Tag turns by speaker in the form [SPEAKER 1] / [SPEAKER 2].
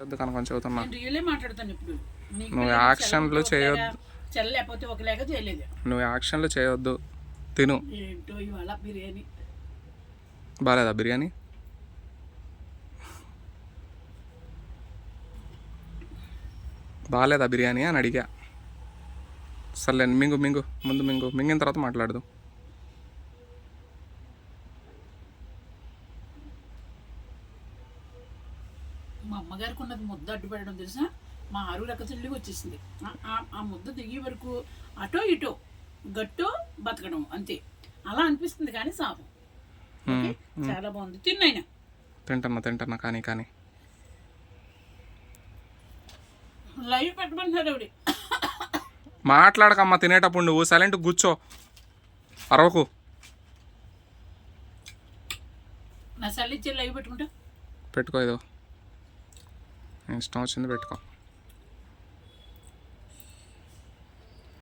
[SPEAKER 1] వద్దు కనుక చెబుతున్నా.
[SPEAKER 2] నేను రియలే మాట్లాడతాను ఇప్పుడు. నీకు
[SPEAKER 1] నువ్వు యాక్షన్లు చేయొద్దు.
[SPEAKER 2] ఒక లేక చేయలేదు.
[SPEAKER 1] నువ్వు యాక్షన్లు చేయొద్దు. తిను.
[SPEAKER 2] ఏంటో ఇవాళ బిర్యానీ.
[SPEAKER 1] బాగాలేదా బిర్యానీ? బాగాలేదా బిర్యానీ అని అడిగా. సర్లే మింగు మింగు ముందు మింగు. మింగిన తర్వాత మాట్లాడదు.
[SPEAKER 2] మా అమ్మగారికి ఉన్నది ముద్ద అడ్డు పెట్టడం తెలుసా? మా ఆరు లెక్క చెల్లికి వచ్చేసింది. ఆ- ముద్ద దిగే వరకు అటో ఇటో గట్టో బతకడం అంతే. అలా అనిపిస్తుంది కానీ సాపం? చాలా బాగుంది. తిన్నైనా
[SPEAKER 1] తింటున్నా తింటున్నా కానీ కానీ.
[SPEAKER 2] లైవ్ పెట్టమంటున్నారు ఆవిడ
[SPEAKER 1] మాట్లాడకమ్మా తినేటప్పుడు నువ్వు. సైలెంట్ కూర్చో. అరవకు.
[SPEAKER 2] నా చల్లి ఇచ్చే లైవ్ పెట్టుకుంటా.
[SPEAKER 1] పెట్టుకో ఏదో నీ కింద పెట్టుకో.